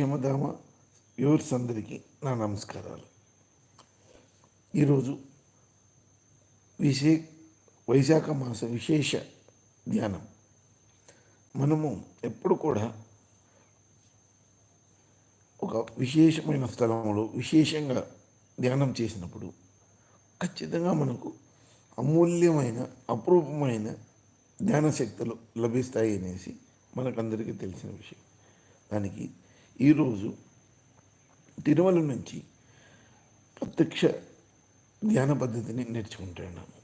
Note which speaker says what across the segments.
Speaker 1: యమధామ viewers అందరికీ నా నమస్కారాలు. ఈరోజు విశే వైశాఖ మాస విశేష ధ్యానం. మనము ఎప్పుడు కూడా ఒక విశేషమైన స్థలంలో విశేషంగా ధ్యానం చేసినప్పుడు ఖచ్చితంగా మనకు అమూల్యమైన అపరూపమైన ధ్యాన శక్తులు లభిస్తాయి అనేసి మనకందరికీ తెలిసిన విషయం. దానికి ఈరోజు తిరుమల నుంచి ప్రత్యక్ష ధ్యాన పద్ధతిని నేర్చుకుంటున్నాము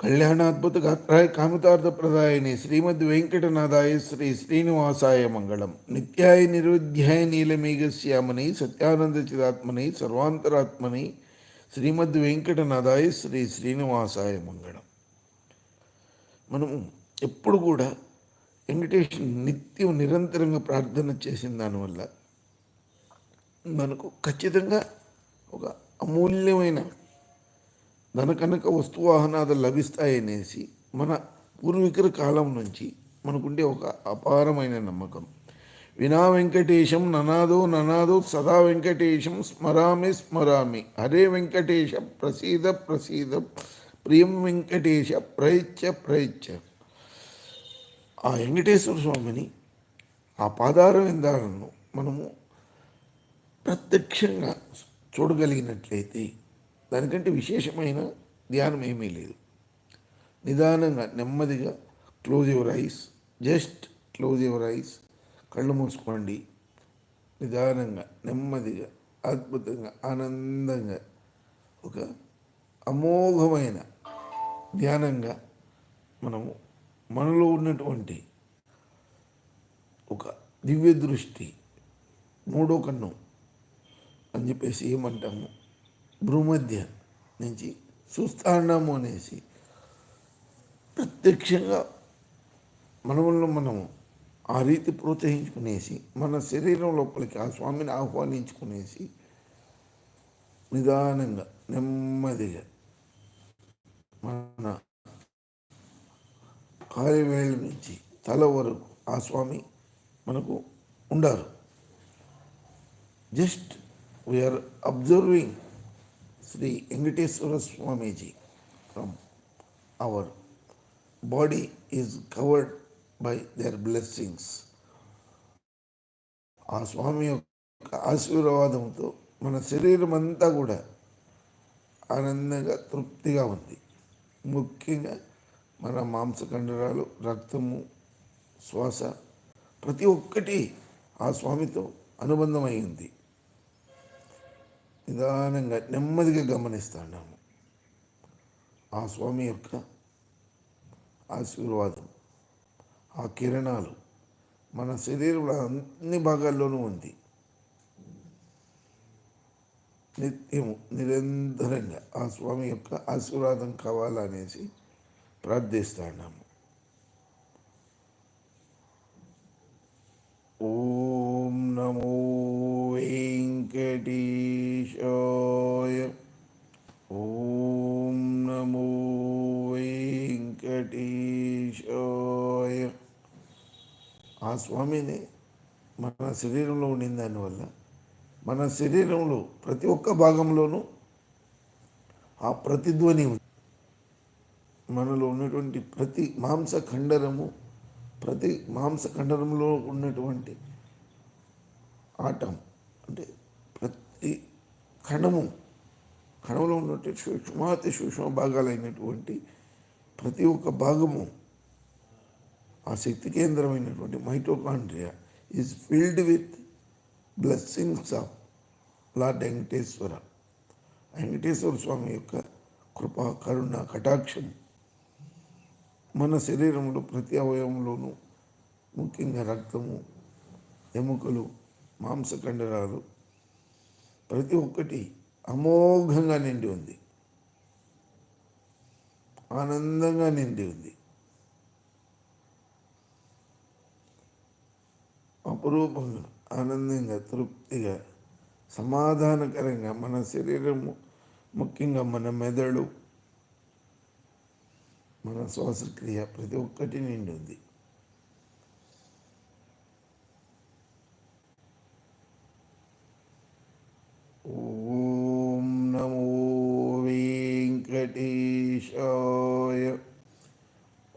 Speaker 1: కళ్యాణాద్భుత గాత్రాయ కామితార్థ ప్రదాయని శ్రీమద్ వెంకటనాథాయ శ్రీ శ్రీనివాసాయ మంగళం. నిత్యాయ నిరుధ్యాయ నీలమేఘశ్యామని సత్యానంద చిదాత్మని సర్వాంతరాత్మని శ్రీమద్ వెంకటనాథాయ శ్రీ శ్రీనివాసాయ మంగళం. మనము ఎప్పుడు కూడా వెంకటేష్ నిత్యం నిరంతరంగా ప్రార్థన చేసిన దానివల్ల మనకు ఖచ్చితంగా ఒక అమూల్యమైన ధనకనక వస్తువాహనాలు లభిస్తాయనేసి మన పూర్వీకుల కాలం నుంచి మనకుండే ఒక అపారమైన నమ్మకం. వినా వెంకటేశం ననాదో ననాదో సదా వెంకటేశం స్మరామి స్మరామి. హరే వెంకటేశ ప్రసీద ప్రసీద ప్రియం వెంకటేశ ప్రయచ్చ ప్రయచ్చ. ఆ వెంకటేశ్వర స్వామిని ఆ పాదార విందాలను మనము ప్రత్యక్షంగా చూడగలిగినట్లయితే దానికంటే విశేషమైన ధ్యానం ఏమీ లేదు. నిదానంగా నెమ్మదిగా close your eyes just close your eyes కళ్ళు మూసుకోండి. నిదానంగా నెమ్మదిగా అద్భుతంగా ఆనందంగా ఒక అమోఘమైన ధ్యానంగా మనము మనలో ఉన్నటువంటి ఒక దివ్య దృష్టి మూడో కన్ను అని చెప్పేసి ఏమంటాము? భూమధ్య నుంచి చూస్తాన్నాము అనేసి ప్రత్యక్షంగా మనములను మనము ఆ రీతి ప్రోత్సహించుకునేసి మన శరీరం లోపలికి ఆ స్వామిని ఆహ్వానించుకునేసి నిదానంగా నెమ్మదిగా మన కాలివేళ్ళ నుంచి తల వరకు ఆ స్వామి మనకు ఉండారు. Just we are observing Shri Venkateshwara Swamiji from our body is covered by their blessings ఆ స్వామి యొక్క ఆశీర్వాదంతో మన శరీరం అంతా కూడా ఆనందంగా తృప్తిగా ఉంది. ముఖ్యంగా మన మాంసకండరాలు రక్తము శ్వాస ప్రతి ఒక్కటి ఆ స్వామితో అనుబంధమైంది. నిదానంగా నెమ్మదిగా గమనిస్తున్నాము ఆ స్వామి యొక్క ఆశీర్వాదం ఆ కిరణాలు మన శరీరంలో అన్ని భాగాల్లోనూ ఉంది. నిత్యము నిరంతరంగా ఆ స్వామి యొక్క ఆశీర్వాదం కావాలనేసి ప్రార్థిస్తున్నాము ఓం నమో వెంకటేశాయ. ఓం నమో వెంకటేశాయ. ఆ స్వామిని మన శరీరంలో ఉండిన దానివల్ల మన శరీరంలో ప్రతి ఒక్క భాగంలోనూ ఆ ప్రతిధ్వని ఉంది మనలో ఉన్నటువంటి ప్రతి మాంస ఖండరము ప్రతి మాంసఖండరంలో ఉన్నటువంటి ఆటం అంటే ప్రతి కణము కణంలో ఉన్నటువంటి సూక్ష్మాతి సూక్ష్మ భాగాలైనటువంటి ప్రతి ఒక్క భాగము ఆ శక్తి కేంద్రమైనటువంటి mitochondria is filled with blessings of lord Venkateshwara Venkateshwara Swami యొక్క కృపా కరుణ కటాక్షం మన శరీరంలో ప్రతి అవయవంలోనూ ముఖ్యంగా రక్తము ఎముకలు మాంసకండరాలు ప్రతి ఒక్కటి అమోఘంగా నిండి ఉంది. ఆనందంగా నిండి ఉంది. అపురూపంగా ఆనందంగా తృప్తిగా సమాధానకరంగా మన శరీరము ముఖ్యంగా మన మెదడు మన శ్వాసక్రియ ప్రతి ఒక్కటి నిండి ఉంది వెంకటేశాయ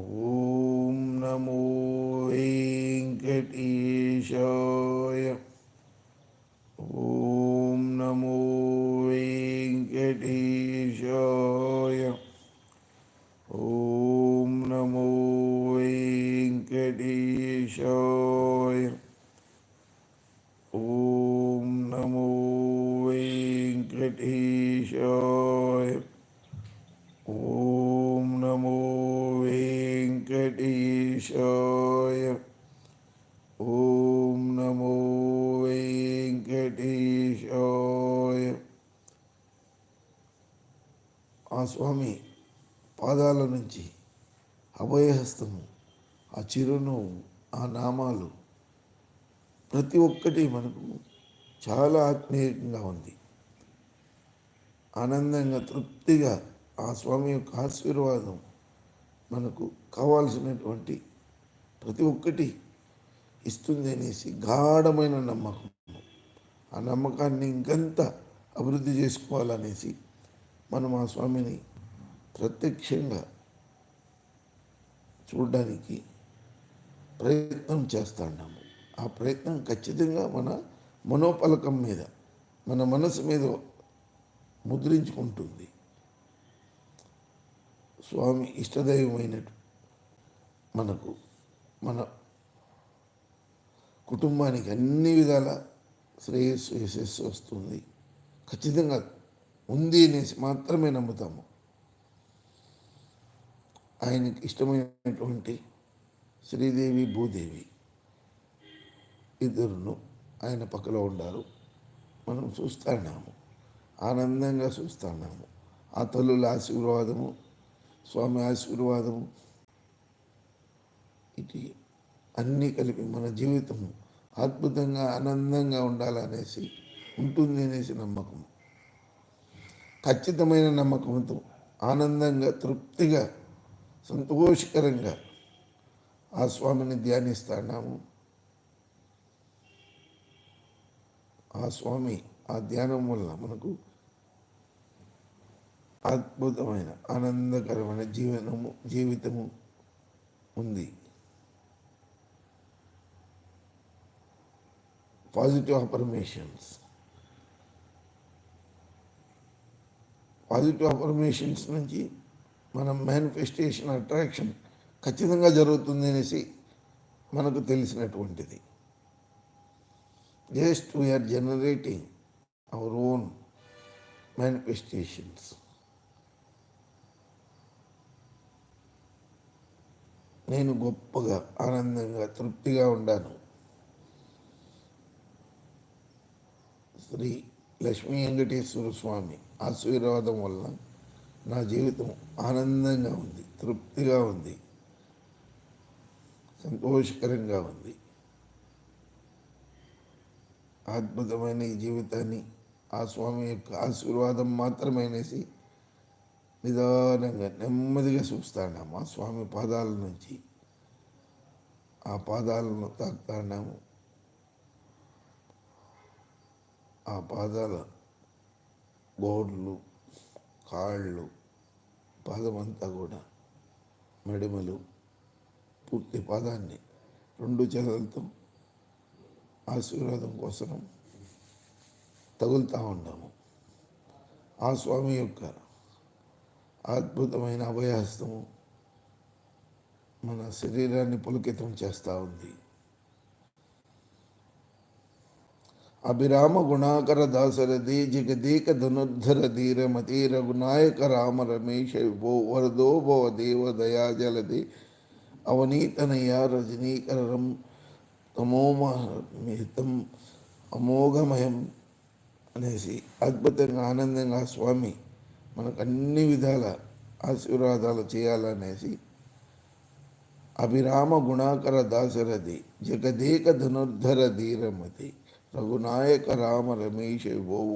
Speaker 1: ఓం నమో వెంకటేశాయ ఓం నమో వెంకటేశాయ ఓం నమో వెంకటేశాయ ఓం నమో వెంకటేశాయ ఓం నమో వెంకటేశాయ ఆ స్వామి పాదాల నుంచి అభయహస్తము ఆ చిరునవ్వు ఆ నామాలు ప్రతి ఒక్కటి మనకు చాలా ఆత్మీయంగా ఉంది. ఆనందంగా తృప్తిగా ఆ స్వామి యొక్క ఆశీర్వాదం మనకు కావాల్సినటువంటి ప్రతి ఒక్కటి ఇస్తుంది అనేసి గాఢమైన నమ్మకం. ఆ నమ్మకాన్ని ఇంకంత అభివృద్ధి చేసుకోవాలనేసి మనం ఆ స్వామిని ప్రత్యక్షంగా చూడడానికి ప్రయత్నం చేస్తున్నాము ఆ ప్రయత్నం ఖచ్చితంగా మన మనోపలకం మీద మన మనసు మీద ముద్రించుకుంటుంది. స్వామి ఇష్టదైవమైనట్టు మనకు మన కుటుంబానికి అన్ని విధాల శ్రేయస్సు యశస్సు వస్తుంది. ఖచ్చితంగా ఉంది అనేసి మాత్రమే నమ్ముతాము. ఆయనకి ఇష్టమైనటువంటి శ్రీదేవి భూదేవి ఇద్దరును ఆయన పక్కలో ఉండారు. మనం చూస్తున్నాము ఆనందంగా చూస్తున్నాము ఆ తల్లుల ఆశీర్వాదము స్వామి ఆశీర్వాదము ఇటు అన్నీ కలిపి మన జీవితము అద్భుతంగా ఆనందంగా ఉండాలనేసి ఉంటుంది అనేసి నమ్మకం ఖచ్చితమైన నమ్మకంతో ఆనందంగా తృప్తిగా సంతోషకరంగా ఆ స్వామిని ధ్యానిస్తున్నాము ఆ స్వామి ఆ ధ్యానం వల్ల మనకు అద్భుతమైన ఆనందకరమైన జీవనము జీవితము ఉంది. పాజిటివ్ అఫర్మేషన్స్ పాజిటివ్ అఫర్మేషన్స్ నుంచి మనం మేనిఫెస్టేషన్ అట్రాక్షన్ ఖచ్చితంగా జరుగుతుంది అనేసి మనకు తెలిసినటువంటిది. Just we are generating our own manifestations నేను గొప్పగా ఆనందంగా తృప్తిగా ఉండాను. శ్రీ లక్ష్మీ వెంకటేశ్వర స్వామి ఆశీర్వాదం వల్ల నా జీవితం ఆనందంగా ఉంది తృప్తిగా ఉంది సంతోషకరంగా ఉంది. అద్భుతమైన ఈ జీవితాన్ని ఆ స్వామి యొక్క ఆశీర్వాదం మాత్రమేనేసి నిదానంగా నెమ్మదిగా చూస్తాడాము ఆ స్వామి పాదాల నుంచి ఆ పాదాలను తాకుతాడాము ఆ పాదాల గోడ్లు కాళ్ళు పాదమంతా కూడా మెడమలు పూర్తి పాదాన్ని రెండు చేతులతో ఆశీర్వాదం కోసం తగులుతూ ఉన్నాము. ఆ స్వామి యొక్క అద్భుతమైన అభయహస్తము మన శరీరాన్ని పులకితం చేస్తూ ఉంది. అభిరామ గుణాకర దాసరథి జగదీక ధనుర్ధర ధీర మతి రఘునాయక రామ రమేష విభో వరదో భవ దేవ దయాజలది అవనీతనయ రజనీకరం తమోమహితం అమోఘమయం అనేసి అద్భుతంగా ఆనందంగా స్వామి మనకు అన్ని విధాల ఆశీర్వాదాలు చేయాలనేసి అభిరామ గుణాకర దాశరథి జగదేక ధనుర్ధర ధీరమతి రఘునాయక రామ రమేష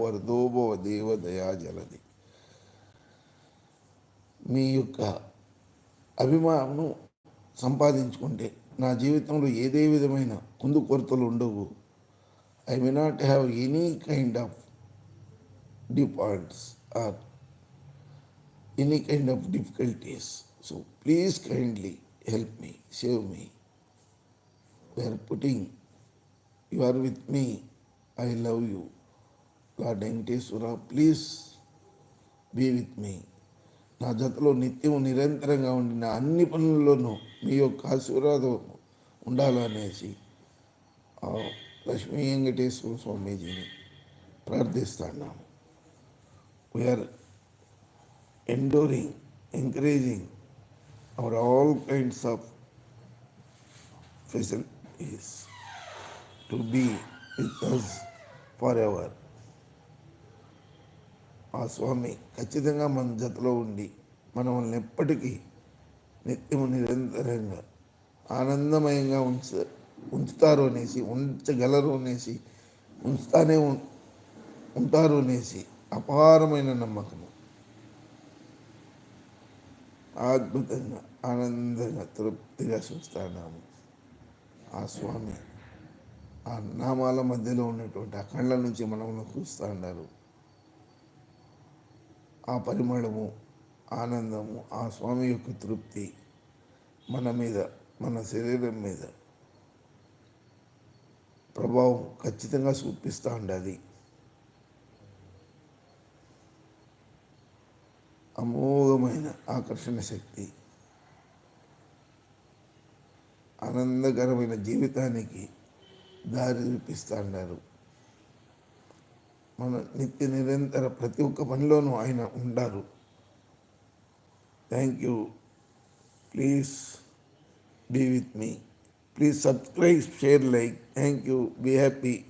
Speaker 1: వరదోభవ దేవ దయాజలది మీ యొక్క అభిమానం సంపాదించుకుంటే నా జీవితంలో ఏదే విధమైన కుందు కొరతలు ఉండవు. I may not have any kind of defaults or any kind of difficulties so please kindly help me save me we are putting you are with me I love you lord Venkateshwara please be with me నా జతలో నిత్యం నిరంతరంగా ఉండిన అన్ని పనుల్లోనూ మీ యొక్క ఆశీర్వాదం ఉండాలనేసి లక్ష్మీ వెంకటేశ్వర స్వామీజీని ప్రార్థిస్తున్నాము. We are enduring encouraging our all kinds of facilities to be with us for ever ఆ స్వామి ఖచ్చితంగా మన జతలో ఉండి మనల్ని ఎప్పటికీ నిత్యము నిరంతరంగా ఆనందమయంగా ఉంచ ఉంచుతారు అనేసి ఉంచగలరు అనేసి ఉంచుతానే ఉంటారు అనేసి అపారమైన నమ్మకము. అద్భుతంగా ఆనందంగా తృప్తిగా చూస్తున్నాము ఆ స్వామి. ఆ నామాల మధ్యలో ఉన్నటువంటి ఆ కళ్ళ నుంచి మనల్ని చూస్తూ ఉన్నారు ఆ పరిమళము ఆనందము ఆ స్వామి యొక్క తృప్తి మన మీద మన శరీరం మీద ప్రభావం ఖచ్చితంగా చూపిస్తూ ఉండాలి అమోఘమైన ఆకర్షణ శక్తి ఆనందకరమైన జీవితానికి దారి చూపిస్తూ ఉన్నారు మన నిత్య నిరంతర ప్రతి ఒక్క పనిలోనూ ఆయన ఉండారు. Thank you please be with me please subscribe share like thank you be happy